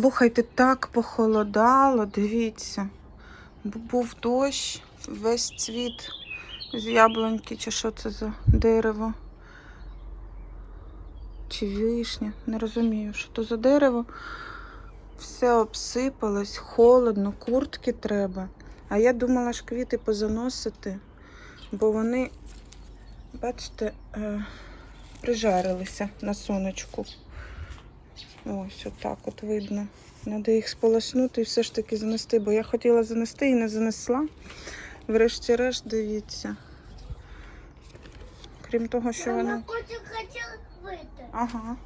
Слухайте, так похолодало, дивіться. Був дощ, весь цвіт з яблуньки, чи що це за дерево. Чи вишня, не розумію, що то за дерево. Все обсипалось, холодно, куртки треба. А я думала ж квіти позаносити, бо вони, бачите, е, прижарилися на сонечку. Ось отак от видно. Треба їх сполоснути і все ж таки занести, бо я хотіла занести і не занесла. Врешті-решт, дивіться. Крім того, що вони. Ага.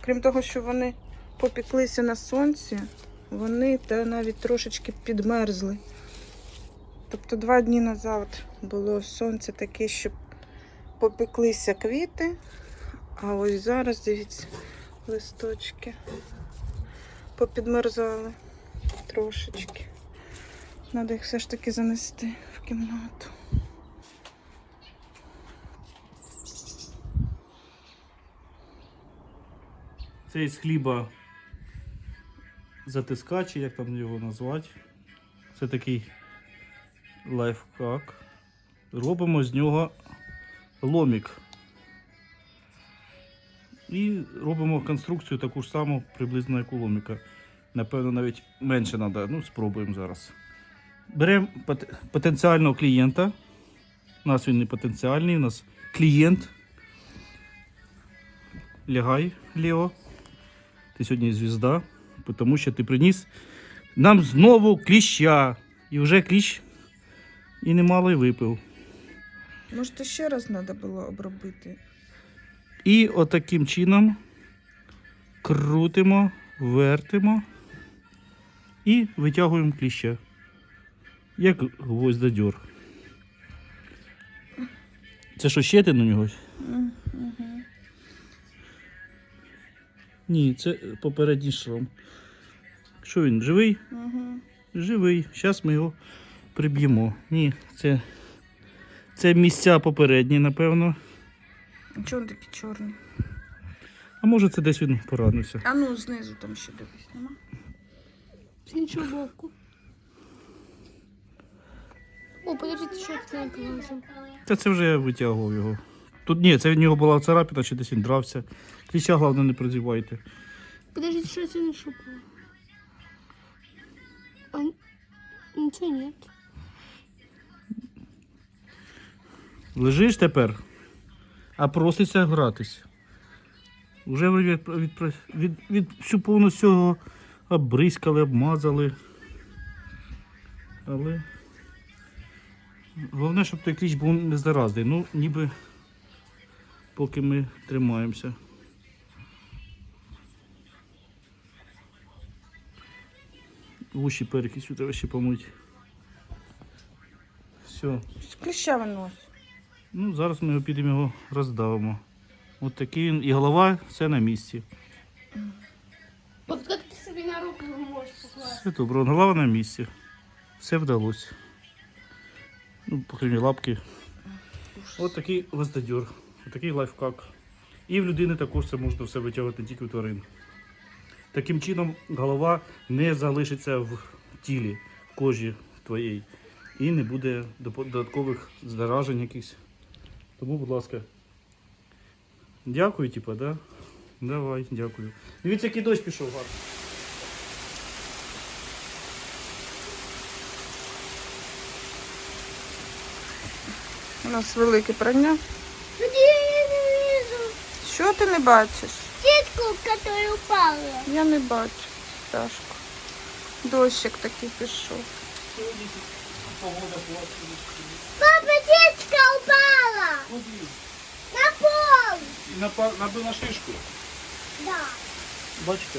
Крім того, що вони попіклися на сонці, вони та навіть трошечки підмерзли. Тобто два дні назад було сонце таке, що попеклися квіти, а ось зараз, дивіться, листочки попідмерзали трошечки. Треба їх все ж таки занести в кімнату. Це із хліба затискач, як там його назвати. Це такий лайфхак. Робимо з нього ломік. І робимо конструкцію таку ж саму, приблизно як у ломіка. Напевно, навіть менше треба. Ну, спробуємо зараз. Беремо потенціального клієнта. У нас він не потенціальний, у нас клієнт. Лягай, Лео. Ти сьогодні звізда, тому що ти приніс нам знову кліща. І вже кліщ і немало й випив. Може, ще раз треба було обробити? І отаким чином крутимо, вертимо і витягуємо кліща. Як гвоздодьор. Це що, щетин у нього? Ні, це попередній шрам. Що він, живий? Угу. Живий. Зараз ми його приб'ємо. Ні, це, це місця попередні, напевно. Чого він такий чорний? А може це десь він поранився. А ну знизу там ще дивись, нема? С іншого боку. О, подождите, що це наклалося. Та це вже я витягував його. Тут ні, це в нього була царапина, чи десь він дрався. Кліща, головне, не прозівайте. Подождите, що це не шукало. А, нічого нет. Лежиш тепер, а проситься гратись. Ви від, від, від, від всю повністю його обмазали. Але головне, щоб той кліч був не заразний. Ну, ніби поки ми тримаємося. Уші перекисю треба ще помити. Все. Кліща винось. Ну, зараз ми його підемо його роздавимо. От такий він. І голова все на місці. От як ти собі на руку можеш покласти? Все добре, голова на місці. Все вдалося. Ну, покрім лапки. От такий гвоздодьор. От такий лайфхак. І в людини також це можна все витягувати не тільки у тварин. Таким чином голова не залишиться в тілі, в кожі твоєї. І не буде додаткових заражень якихось. Тому, будь ласка. Дякую, типа, да? Давай, дякую. Дивіться, який дощ пішов гарно. У нас велике прання. Тоді я не вижу. Що ти не бачиш? Сітку, яка упала. Я не бачу. Пташку. Дощик такий пішов. Погода Папа, сітка упала. На пол. Набив на шишку. Да. Бачите?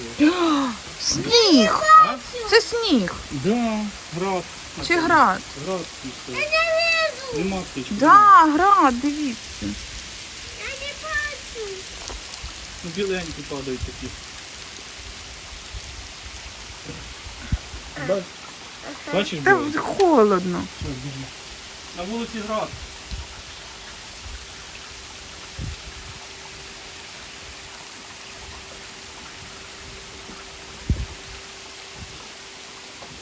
Сніг! А? Це сніг. Да, град. Чи град? Град пішов. Нема птички. Да, град, дивіться. Я не бачу. Ну, біленькі падають такі. Ба- Бачиш, Та білий? холодно. На вулиці град.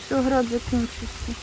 Все, град закінчився.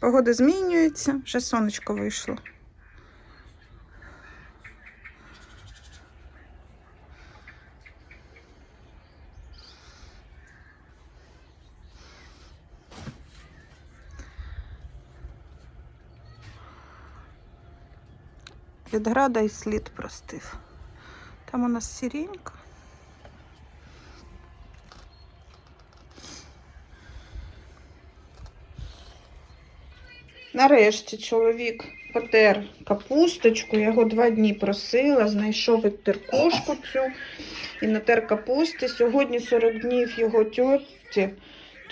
Погода змінюється, вже сонечко вийшло. Від града і слід простив. Там у нас сіренька. Нарешті чоловік потер капусточку. Я його два дні просила, знайшов відтеркушку цю і натер капусти. Сьогодні 40 днів його тьоті,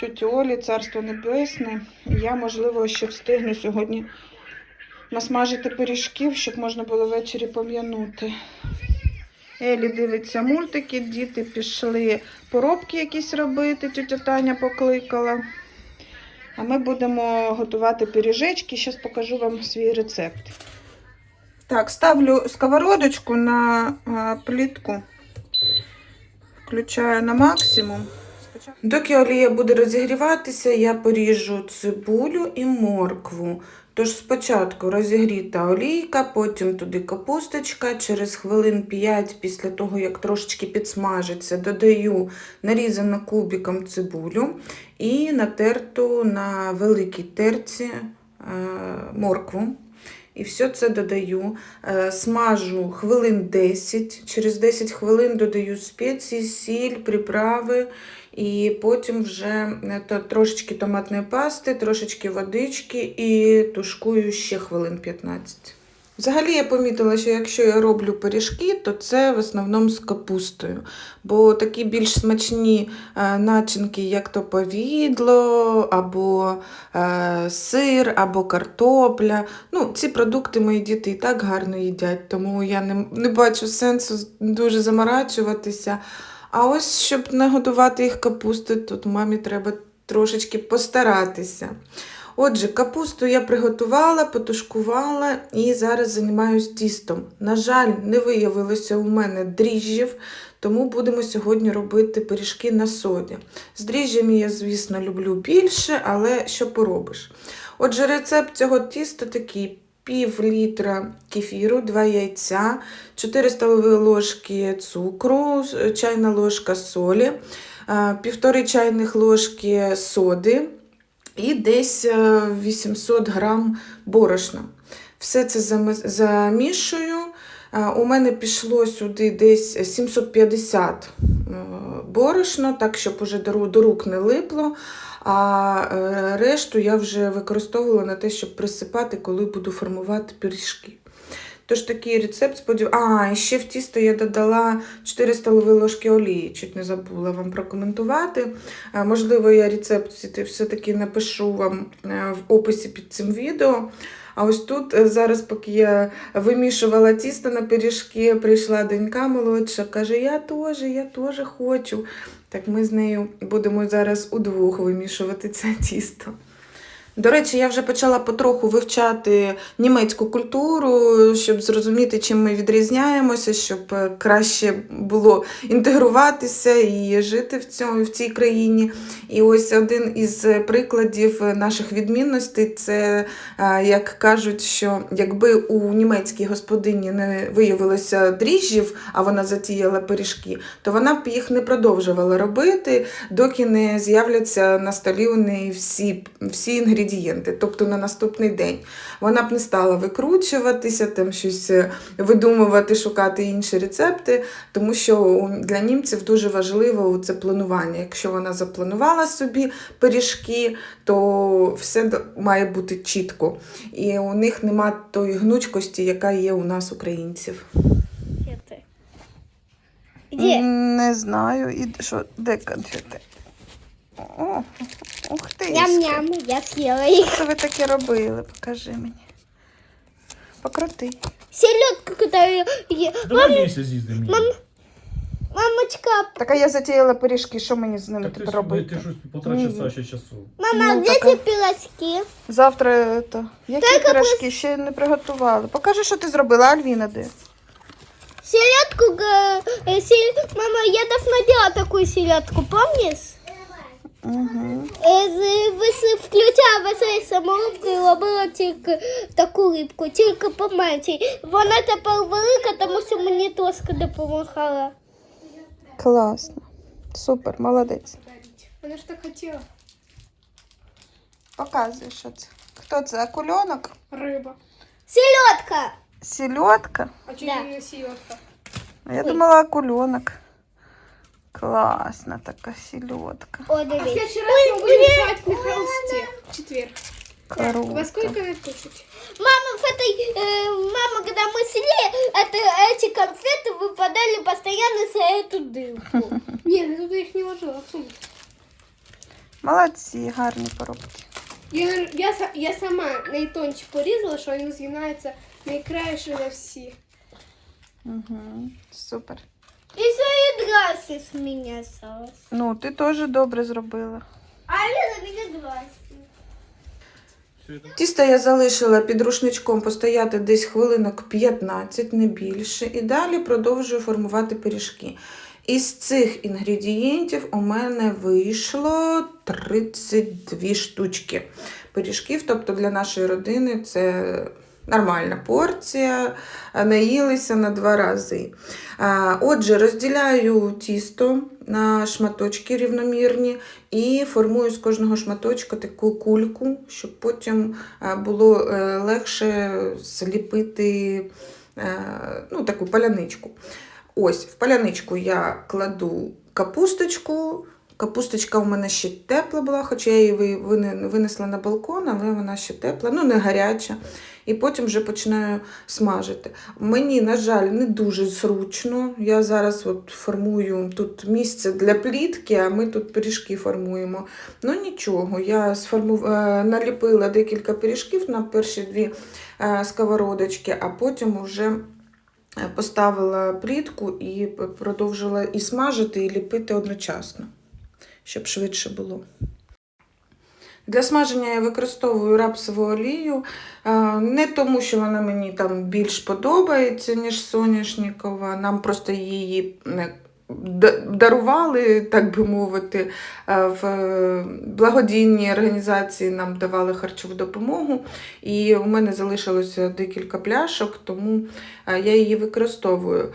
тьоті Олі, царство небесне. І я, можливо, ще встигну сьогодні насмажити пиріжків, щоб можна було ввечері пом'янути. Елі дивиться мультики, діти пішли поробки якісь робити, тетя Таня покликала. А ми будемо готувати пиріжечки. Зараз покажу вам свій рецепт. Так, ставлю сковородочку на плітку. Включаю на максимум. Доки олія буде розігріватися, я поріжу цибулю і моркву. Тож спочатку розігріта олійка, потім туди капусточка. Через хвилин 5 після того, як трошечки підсмажиться, додаю нарізану кубиком цибулю і натерту на великій терці е, моркву. І все це додаю. Е, Смажу хвилин 10. Через 10 хвилин додаю спеції, сіль, приправи. І потім вже е, трошечки томатної пасти, трошечки водички і тушкую ще хвилин 15. Взагалі я помітила, що якщо я роблю пиріжки, то це в основному з капустою. Бо такі більш смачні е, начинки, як то повідло, або е, сир, або картопля. Ну, ці продукти мої діти і так гарно їдять, тому я не, не бачу сенсу дуже заморачуватися. А ось, щоб нагодувати їх капусти, тут мамі треба трошечки постаратися. Отже, капусту я приготувала, потушкувала і зараз займаюся тістом. На жаль, не виявилося у мене дріжджів, тому будемо сьогодні робити пиріжки на соді. З дріжджами я, звісно, люблю більше, але що поробиш. Отже, рецепт цього тіста такий: пів літра кефіру, 2 яйця, 4 столові ложки цукру, чайна ложка солі, е, півтори чайних ложки соди і десь е, 800 грам борошна. Все це замішую. Е, У мене пішло сюди десь 750 е, борошна, так, щоб уже до рук не липло. А е, решту я вже використовувала на те, щоб присипати, коли буду формувати пиріжки. Тож такий рецепт сподів... А, ще в тісто я додала 4 столові ложки олії, чуть не забула вам прокоментувати. Можливо, я рецепт все- все-таки напишу вам е, в описі під цим відео. А ось тут е, зараз, поки я вимішувала тісто на пиріжки, прийшла донька молодша, каже: Я теж, я теж хочу. Так ми з нею будемо зараз удвох вимішувати це тісто. До речі, я вже почала потроху вивчати німецьку культуру, щоб зрозуміти, чим ми відрізняємося, щоб е, краще було інтегруватися і жити в, цьому, в цій країні. І ось один із прикладів наших відмінностей це, е, як кажуть, що якби у німецькій господині не виявилося дріжджів, а вона затіяла пиріжки, то вона б їх не продовжувала робити, доки не з'являться на столі у неї всі, всі інгредієнти інгредієнти, тобто на наступний день. Вона б не стала викручуватися, там щось е, видумувати, шукати інші рецепти, тому що для німців дуже важливо це планування. Якщо вона запланувала собі пиріжки, то все має бути чітко. І у них нема тої гнучкості, яка є у нас, українців. Конфеты. Не знаю. І що, де конфети? О, ух ти. Ням-ням, я съела их. Що ви таке робили? Покажи мені. Покрути. Селедку, которую... е- Давай місяць з'їздимо. Мамочка, Так а я затіяла пиріжки, що мені з ними Так ти, тепер ж- робити? ти щось півтора Ні. часа ще часу. мама, Ну, где така- эти пирожки? Завтра то. Які пиріжки ще не приготували. Покажи, що ти зробила, Альвіна де. Селедку, га- э, сел- мама, я давно делала такую селедку, помнишь? Угу. Включала саморубку і робила тільки таку рибку, тільки поменше. Вона тепер велика, тому що мені трошки допомагала. Класно. Супер, молодець. Вона ж так хотіла. Показуй, що це. Хто це? Акульонок? Риба. Селедка! Сільотка? А чи да. не селедка? А Я думала акульонок. Класна така сільотка. О, дивись. следующий раз мы будем рисовать на холсте. В четверг. Круто. Во сколько надо кушать? Мама, в этой, э, мама, когда мы сели, это, эти конфеты выпадали постоянно за эту дырку. Нет, я туда их не ложила. в сумку. Молодці, гарні поробки. Я, я, са- я сама найтонче порізала, що він згинається найкраще за всі. Угу. Супер. И свои драсы с меня осталось. Ну, ти теж добре зробила. А Лена меня драсы. Тісто я залишила під рушничком постояти десь хвилинок 15, не більше, і далі продовжую формувати пиріжки. Із цих інгредієнтів у мене вийшло 32 штучки пиріжків. Тобто для нашої родини це нормальна порція, наїлися на два рази. Отже, розділяю тісто на шматочки рівномірні і формую з кожного шматочка таку кульку, щоб потім е, було е, легше зліпити е, ну, таку паляничку. Ось в паляничку я кладу капусточку. Капусточка у мене ще тепла була, хоча я її винесла на балкон, але вона ще тепла, ну не гаряча. І потім вже починаю смажити. Мені, на жаль, не дуже зручно. Я зараз от формую тут місце для плітки, а ми тут пиріжки формуємо. Ну нічого, я сформу... е, наліпила декілька пиріжків на перші дві е, сковородочки, а потім вже е, поставила плітку і продовжила і смажити, і ліпити одночасно, щоб швидше було. Для смаження я використовую рапсову олію, е, не тому, що вона мені там більш подобається, ніж соняшникова. Нам просто її е, дарували, так би мовити, е, в благодійній організації нам давали харчову допомогу. І у мене залишилося декілька пляшок, тому я її використовую.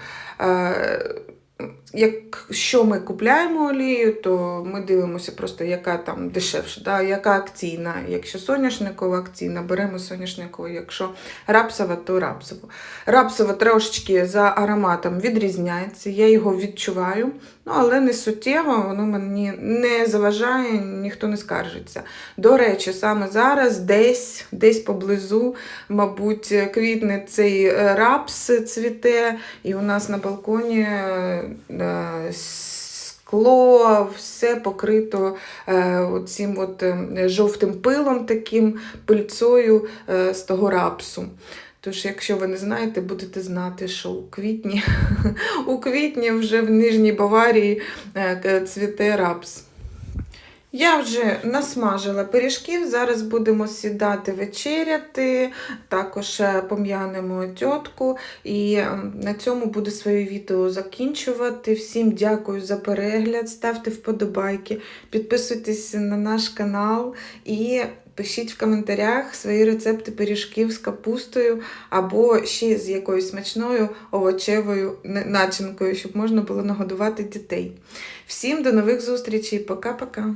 Якщо ми купляємо олію, то ми дивимося просто, яка там дешевша, да? яка акційна. Якщо соняшникова акційна, беремо соняшникову, якщо рапсова, то рапсову. Рапсова трошечки за ароматом відрізняється, я його відчуваю, ну, але не суттєво, воно мені не заважає, ніхто не скаржиться. До речі, саме зараз десь, десь поблизу, мабуть, квітне цей е, рапс цвіте, і у нас на балконі е, скло, все покрито е, цим е, жовтим пилом, таким пильцою е, з того рапсу. Тож, якщо ви не знаєте, будете знати, що у квітні, у квітні вже в Нижній Баварії цвіте рапс. Я вже насмажила пиріжків, зараз будемо сідати вечеряти, також е, пом'янемо тьотку. І е, на цьому буду своє відео закінчувати. Всім дякую за перегляд, ставте вподобайки, підписуйтесь на наш канал і пишіть в коментарях свої рецепти пиріжків з капустою або ще з якоюсь смачною овочевою начинкою, щоб можна було нагодувати дітей. Всім до нових зустрічей. Пока-пока.